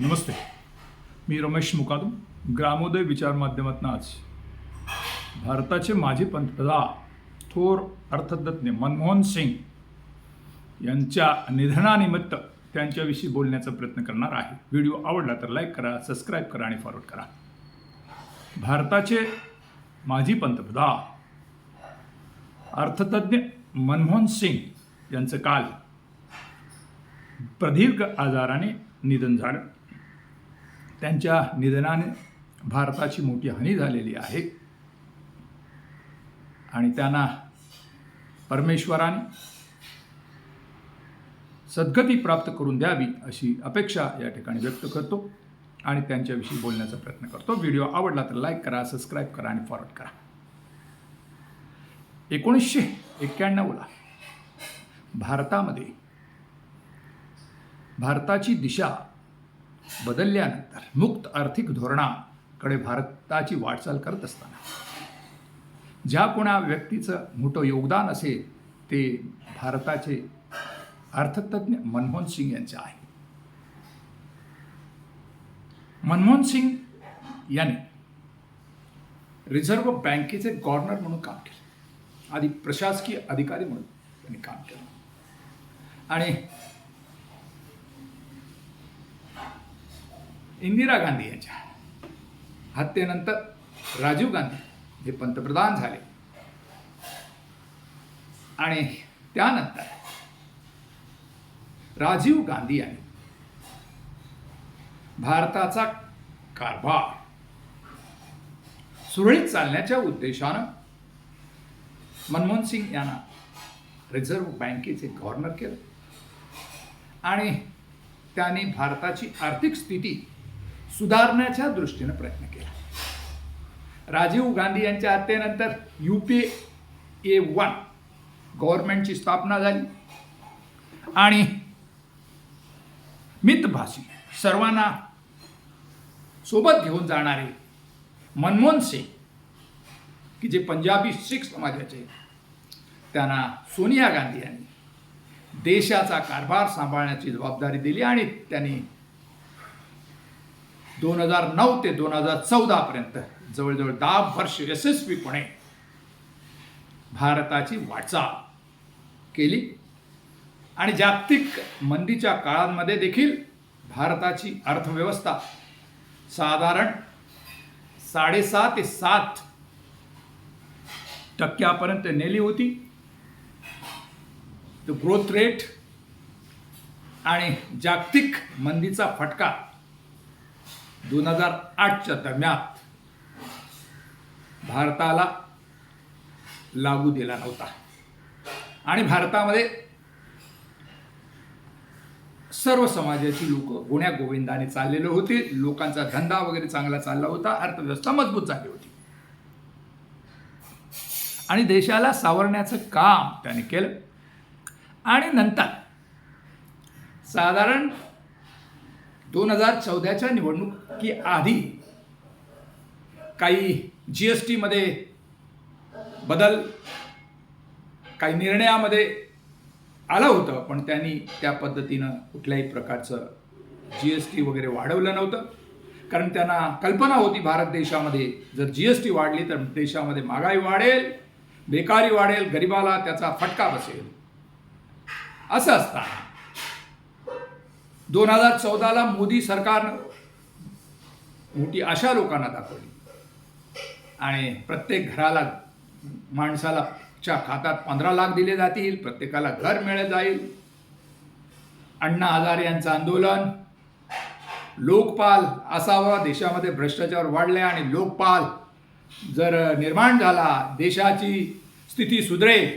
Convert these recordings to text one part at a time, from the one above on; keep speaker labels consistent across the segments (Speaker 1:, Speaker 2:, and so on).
Speaker 1: नमस्ते. मी रमेश मुकादम ग्रामोदय विचार माध्यमातून आज भारताचे माजी पंतप्रधान थोर अर्थतज्ञ मनमोहन सिंग यांच्या निधनानिमित्त त्यांच्याविषयी बोलण्याचा प्रयत्न करणार आहे. व्हिडिओ आवडला तर लाईक करा सबस्क्राईब करा आणि फॉरवर्ड करा. भारताचे माजी पंतप्रधान अर्थतज्ञ मनमोहन सिंग यांचं काल प्रदीर्घ आजाराने निधन झालं. त्यांच्या निधनाने भारताची मोठी हानी झालेली आहे. आणि त्यांना परमेश्वराने सद्गती प्राप्त करून द्यावी अशी अपेक्षा या ठिकाणी व्यक्त करतो आणि त्यांच्याविषयी बोलण्याचा प्रयत्न करतो. व्हिडिओ आवडला तर लाईक करा सबस्क्राईब करा आणि फॉरवर्ड करा. एकोणीसशे एक्क्याण्णवला भारतामध्ये भारताची दिशा बदलल्यानंतर मुक्त आर्थिक धोरणाकडे भारताची वाटचाल करत असताना. ज्या कोणा व्यक्तीचं मोठं योगदान असेल ते भारताचे अर्थतज्ञ मनमोहन सिंग यांचे आहे. मनमोहन सिंग यांनी रिझर्व्ह बँकेचे गव्हर्नर म्हणून काम केले. आधी प्रशासकीय अधिकारी म्हणून त्यांनी काम केलं. आणि इंदिरा गांधी यांच्या हत्येनंतर राजीव गांधी हे पंतप्रधान झाले. आणि त्यानंतर राजीव गांधी यांनी भारताचा कारभार सुरळीत चालण्याच्या उद्देशानं मनमोहन सिंग यांना रिझर्व्ह बँकेचे गव्हर्नर केलं. आणि त्यांनी भारताची आर्थिक स्थिती सुधारण्याच्या दृष्टीनं प्रयत्न केला. राजीव गांधी यांच्या हत्येनंतर यू पी ए वन गव्हर्नमेंटची स्थापना झाली. आणि मितभाषी सर्वांना सोबत घेऊन जाणारे मनमोहन सिंग की जे पंजाबी शीख समाजाचे त्यांना सोनिया गांधी यांनी देशाचा कारभार सांभाळण्याची जबाबदारी दिली आणि त्यांनी दोन हजार नऊ ते दोन हजार चौदापर्यंत जवळजवळ दहा वर्ष यशस्वीपणे भारताची वाटचाल केली. आणि जागतिक मंदीच्या काळांमध्ये देखील भारताची अर्थव्यवस्था साधारण साडेसहा ते सात टक्क्यापर्यंत नेली होती. ग्रोथ रेट आणि जागतिक मंदीचा फटका दोन हजार आठच्या दरम्यान भारताला लागू दिला नव्हता आणि भारतामध्ये सर्व समाजाची लोक गुण्या गोविंदाने चाललेले होते. लोकांचा धंदा वगैरे चांगला चालला होता. अर्थव्यवस्था मजबूत झाली होती. आणि देशाला सावरण्याचं काम त्याने केलं. आणि नंतर साधारण दोन हजार चौदाच्या निवडणुकी आधी काही जी एस टीमध्ये बदल काही निर्णयामध्ये आलं होतं पण त्यांनी त्या पद्धतीनं कुठल्याही प्रकारचं जी एस टी वगैरे वाढवलं नव्हतं. कारण त्यांना कल्पना होती भारत देशामध्ये जर जी एस टी वाढली तर देशामध्ये महागाई वाढेल बेकारी वाढेल गरिबाला त्याचा फटका बसेल. असं असताना दोन हजार चौदाला मोदी सरकारनं मोठी आशा लोकांना दाखवली. आणि प्रत्येक घराला माणसाला च्या खात्यात पंधरा लाख दिले जातील प्रत्येकाला घर मिळत जाईल. अण्णा हजारे यांचं आंदोलन लोकपाल असावा देशामध्ये भ्रष्टाचार वाढले आणि लोकपाल जर निर्माण झाला देशाची स्थिती सुधरेल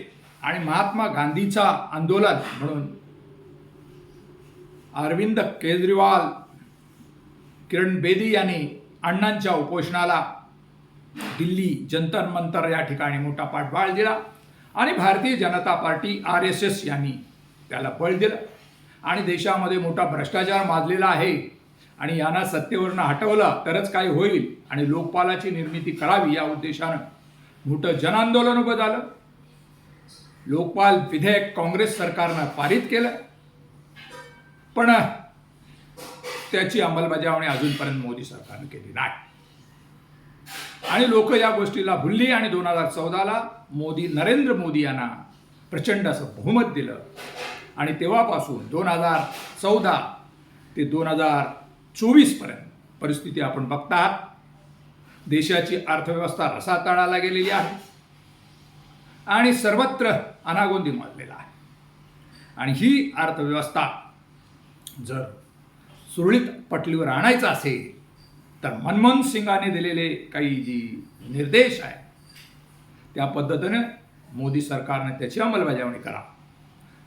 Speaker 1: आणि महात्मा गांधीचा आंदोलन म्हणून अरविंद केजरीवाल किरण बेदी यांनी अण्णांच्या उपोषणाला दिल्ली जंतर मंतर या ठिकाणी मोठा पाठबळ दिला. आणि Bharatiya Janata party R S S यांनी त्याला बळ दिलं. आणि देशामध्ये मोठा भ्रष्टाचार माजलेला आहे आणि यांना सत्तेवरनं हटवलं तरच काय होईल आणि लोकपालाची निर्मिती करावी या उद्देशानं मोठं जनआंदोलन उभं झालं. लोकपाल विधेयक काँग्रेस सरकारनं पारित केलं. पण त्याची अंमलबजावणी अजूनपर्यंत मोदी सरकारने केली नाही. आणि लोक या गोष्टीला भुलली आणि दोन हजार चौदाला मोदी नरेंद्र मोदी यांना प्रचंड असं बहुमत दिलं. आणि तेव्हापासून दोन हजार चौदा ते दोन हजार चोवीसपर्यंत परिस्थिती आपण बघतात. देशाची अर्थव्यवस्था रसातळाला गेलेली आहे. आणि सर्वत्र अनागोंदी माजलेला आहे. आणि ही अर्थव्यवस्था जर सुरळीत पटलीवर आणायचं असेल तर मनमोहन सिंगाने दिलेले काही जी निर्देश आहे त्या पद्धतीने मोदी सरकारने त्याची अंमलबजावणी करा.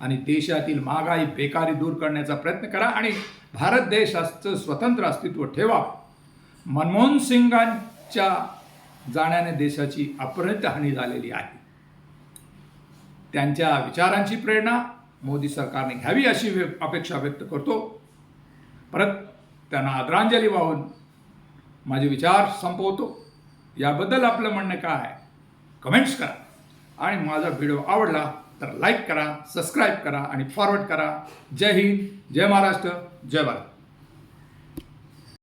Speaker 1: आणि देशातील महागाई बेकारी दूर करण्याचा प्रयत्न करा आणि भारत देशाचं स्वतंत्र अस्तित्व ठेवा. मनमोहन सिंगांच्या जाण्याने देशाची अपरित हानी झालेली आहे. त्यांच्या विचारांची प्रेरणा मोदी सरकारने घ्यावी अशी व्य- अपेक्षा व्यक्त करतो. परत त्यांना आदरांजली वाहून माझे विचार संपवतो. याबद्दल आपलं म्हणणं काय आहे? कमेंट्स करा. आणि माझा व्हिडिओ आवडला तर लाईक करा सबस्क्राईब करा आणि फॉरवर्ड करा. जय हिंद जय महाराष्ट्र जय भारत.